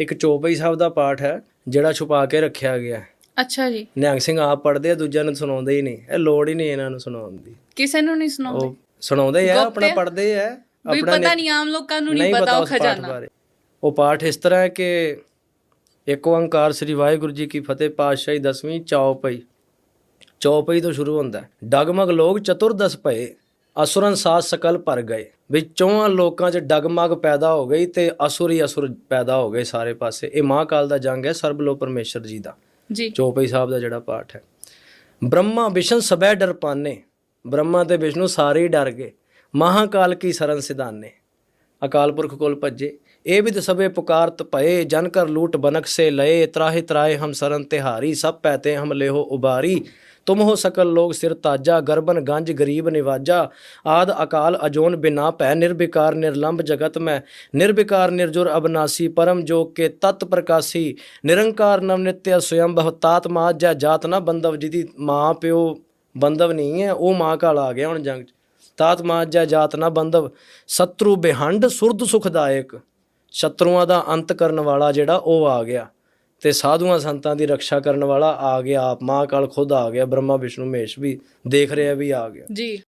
ਇੱਕ ਚੌਪਈ ਸਾਹਿਬ ਦਾ ਪਾਠ ਹੈ ਜਿਹੜਾ ਛੁਪਾ ਕੇ ਰੱਖਿਆ ਗਿਆ। ਅੱਛਾ ਜੀ। ਨਿਹੰਗ ਸਿੰਘ ਆਪ ਪੜ੍ਹਦੇ ਆ ਦੂਜਿਆਂ ਨੂੰ ਸੁਣਾਉਂਦੇ ਹੀ ਨਹੀਂ। ਇਹ ਲੋੜ ਹੀ ਨਹੀਂ ਇਹਨਾਂ ਨੂੰ ਸੁਣਾਉਣ ਦੀ। ਕਿਸੇ ਨੂੰ ਨਹੀਂ ਸੁਣਾਉਂਦੇ। ਉਹ ਸੁਣਾਉਂਦੇ ਆ ਆਪਣਾ ਹੈ? ਪੜ੍ਹਦੇ ਆ ਵੀ ਆਪਣਾ ਪਤਾ ਨਹੀਂ ਆਮ ਲੋਕਾਂ ਨੂੰ ਨਹੀਂ ਪਤਾ ਉਹ ਖਜ਼ਾਨਾ। ਉਹ ਪਾਠ ਇਸ ਤਰ੍ਹਾਂ ਹੈ ਕਿ ਇੱਕ ਓੰਕਾਰ ਸ੍ਰੀ ਵਾਹਿਗੁਰੂ ਜੀ ਕੀ ਫਤਿਹ ਪਾਤਸ਼ਾਹੀ ਦਸਵੀਂ ਚੌਪਈ। ਚੌਪਈ ਤੋਂ ਸ਼ੁਰੂ ਹੁੰਦਾ। ਡਗਮਗ ਲੋਕ ਚਤੁਰਦਸ ਭਏ। ਅਸੁਰਨ ਸਾਥ ਸਕਲ ਭਰ ਗਏ। ਵੀ ਚੌਹਾਂ ਲੋਕਾਂ 'ਚ ਡਗਮਗ ਪੈਦਾ ਹੋ ਗਈ ਤੇ ਅਸੁਰ ਹੀ ਅਸੁਰ ਪੈਦਾ ਹੋ ਗਏ ਸਾਰੇ ਪਾਸੇ। ਇਹ ਮਹਾਕਾਲ ਦਾ ਜੰਗ ਹੈ ਸਰਬਲੋ ਪਰਮੇਸ਼ਰ ਜੀ ਦਾ। ਜੀ। ਚੌਪਈ ਸਾਹਿਬ ਦਾ ਜਿਹੜਾ ਪਾਠ ਹੈ। ਬ੍ਰਹਮਾ ਵਿਸ਼ਨ ਸਬੈ ਡਰ ਪਾਨੇ ਬ੍ਰਹਮਾ ਤੇ ਵਿਸ਼ਨੂੰ ਸਾਰੇ ਹੀ ਡਰ ਗਏ। ਮਹਾਕਾਲ ਕੀ ਸਰਨ ਸਿਧਾਨੇ। ਅਕਾਲ ਪੁਰਖ ਕੋਲ ਭੱਜੇ। ਇਹ ਵੀ ਦਸਵੇ ਪੁਕਾਰਤ ਭਏ, ਜਨ ਕਰ ਲੂਟ ਬਨਕ ਸੇ ਲਏ, ਤਰਾਹੇ ਤਰਾਏ ਹਮ ਸਰਨ ਤਿਹਾਰੀ, ਸਭ ਪੈਤੇ ਹਮ ਲਿਹੋ ਉਬਾਰੀ। ਤੁਮ ਹੋ ਸਕਲ ਲੋਕ ਸਿਰ ਤਾਜਾ, ਗਰਬਨ ਗੰਜ ਗਰੀਬ ਨਿਵਾਜਾ। ਆਦ ਅਕਾਲ ਅਜੋਨ ਬਿਨਾ ਭੈ ਨਿਰਵਿਕਾਰ ਨਿਰਲੰਭ ਜਗਤ ਮੈਂ। ਨਿਰਵਿਕਾਰ ਨਿਰਜੁਰ ਅਬਨਾਸੀ, ਪਰਮ ਜੋਗ ਕੇ ਤਤ ਪ੍ਰਕਾਸੀ। ਨਿਰੰਕਾਰ ਨਵ ਨਿਤਯ ਸਵਯੰ ਬਹਤਾਤ ਮਾਜਾ ਜਾਤ ਨਾ ਬੰਦਵ ਜਿਹਦੀ ਮਾਂ ਪਿਓ ਬੰਦਵ ਨਹੀਂ ਹੈ, ਉਹ ਮਾਂ ਕਾਲ ਆ ਗਿਆ ਹੁਣ ਜੰਗ ਤਾਤ ਮਾਜਾ ਜਾਤ ਨਾ ਬੰਧਵ। ਸਤਰੂ ਬਿਹੰਡ ਸੁਰਦ ਸੁਖਦਾਇਕ। ਸ਼ਤਰੂਆਂ ਦਾ ਅੰਤ ਕਰਨ ਵਾਲਾ ਜਿਹੜਾ ਉਹ ਆ ਗਿਆ। ਤੇ ਸਾਧੂਆਂ ਸੰਤਾਂ ਦੀ ਰੱਖਿਆ ਕਰਨ ਵਾਲਾ ਆ ਗਿਆ। ਆਪ ਮਹਾਕਾਲ ਖੁਦ ਆ ਗਿਆ। ਬ੍ਰਹਮਾ, ਵਿਸ਼ਨੂੰ, ਮਹੇਸ਼ ਵੀ ਦੇਖ ਰਿਹਾ ਵੀ ਆ ਗਿਆ। ਜੀ।